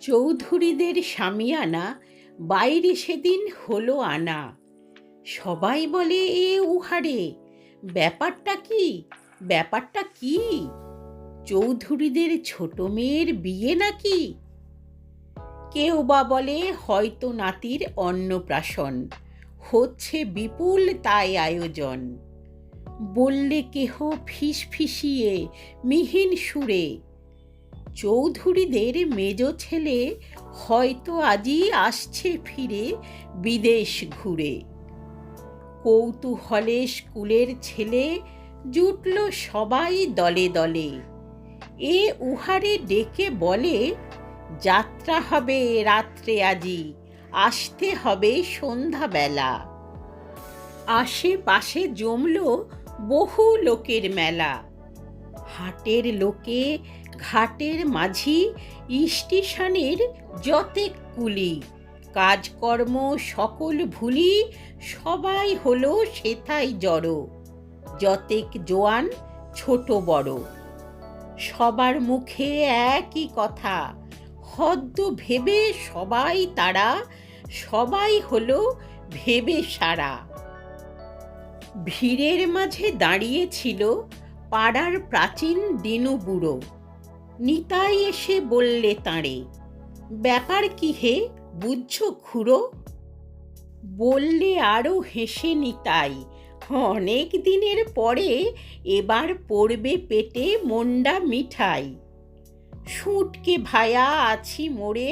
চৌধুরীদের সামিয়ানা বাইরে সেদিন হলো আনা। সবাই বলে, এ উহারে, ব্যাপারটা কি? ব্যাপারটা কি? চৌধুরীদের ছোট মেয়ের বিয়ে নাকি? কেউ বা বলে, হয়তো নাতির অন্নপ্রাশন। হচ্ছে বিপুল তাই আয়োজন। বললে কেহ ফিস ফিসিয়ে মিহিন সুরে চৌধুরীদের মেজ ছেলে হয়তো আজই আসছে ফিরে বিদেশ ঘুরে। কৌতূহলে স্কুলের ছেলে জুটল সবাই দলে দলে। এ উহারে ডেকে বলে, যাত্রা হবে রাত্রে আজি, আসতে হবে সন্ধ্যাবেলা। আশেপাশে জমল বহু লোকের মেলা। হাটের লোকে ঘাটের মাঝি স্টেশনের যতেক কুলি। কাজকর্ম সকল ভুলি, সবাই হলো সেথাই জড়ো। যতেক জোয়ান, ছোট বড়। সবার মুখে একই কথা, হদ্দ ভেবে সবাই তারা, সবাই হলো ভেবে সারা। ভিড়ের মাঝে দাঁড়িয়েছিল পাড়ার প্রাচীন দিনু বুড়ো। নিতাই এসে বললে তাঁরে, ব্যাপার কি হে, বুঝছ খুড়ো? বললে আরও হেসে নিতাই, অনেক দিনের পরে এবার পড়বে পেটে মন্ডা মিঠাই। সুটকে ভায়া আছি মোড়ে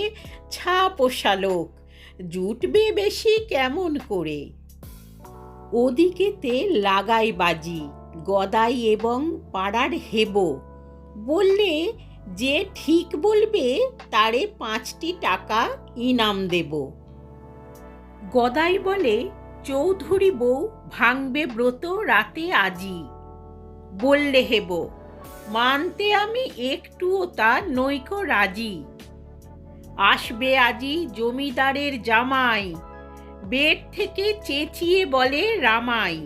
ছা পোষালোক জুটবে বেশি কেমন করে? ওদিকেতে লাগাই বাজি, গদাই এবং পাড়ার হেবো, বললে যে ঠিক বলবে, তারে পাঁচটি টাকা ইনাম দেব। গদাই বলে, চৌধুরী বউ, ভাঙবে ব্রত রাতে আজি। বললে হেব মানতে আমি একটুও তা নৈক রাজি। আসবে আজি জমিদারের জামাই, বেড থেকে চেঁচিয়ে বলে রামাই।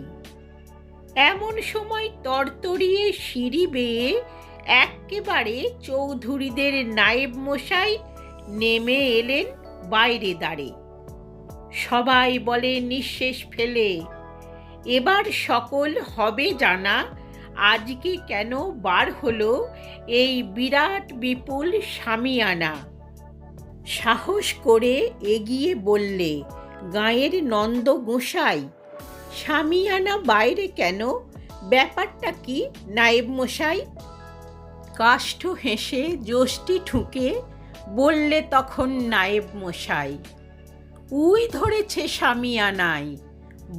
এমন সময় তরতরিয়ে সিঁড়ি বেয়ে এক্কেবারে চৌধুরীদের নায়েব মশাই নেমে এলেন বাইরে দাঁড়ে সবাই বলে, নিঃশেষ ফেলে। এবার সকল হবে জানা, আজকে কেন বার হলো এই বিরাট বিপুল সামিয়ানা সাহস করে এগিয়ে বললে, গাঁয়ের নন্দ গোসাই সামিয়ানা বাইরে কেন? ব্যাপারটা কি, নায়েব মশাই? কাষ্ঠ হেসে যষ্টি ঠুকে বললে তখন নায়েব মশাই, উই ধরেছে স্বামী আনাই,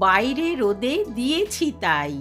বাইরে রোদে দিয়েছি তাই।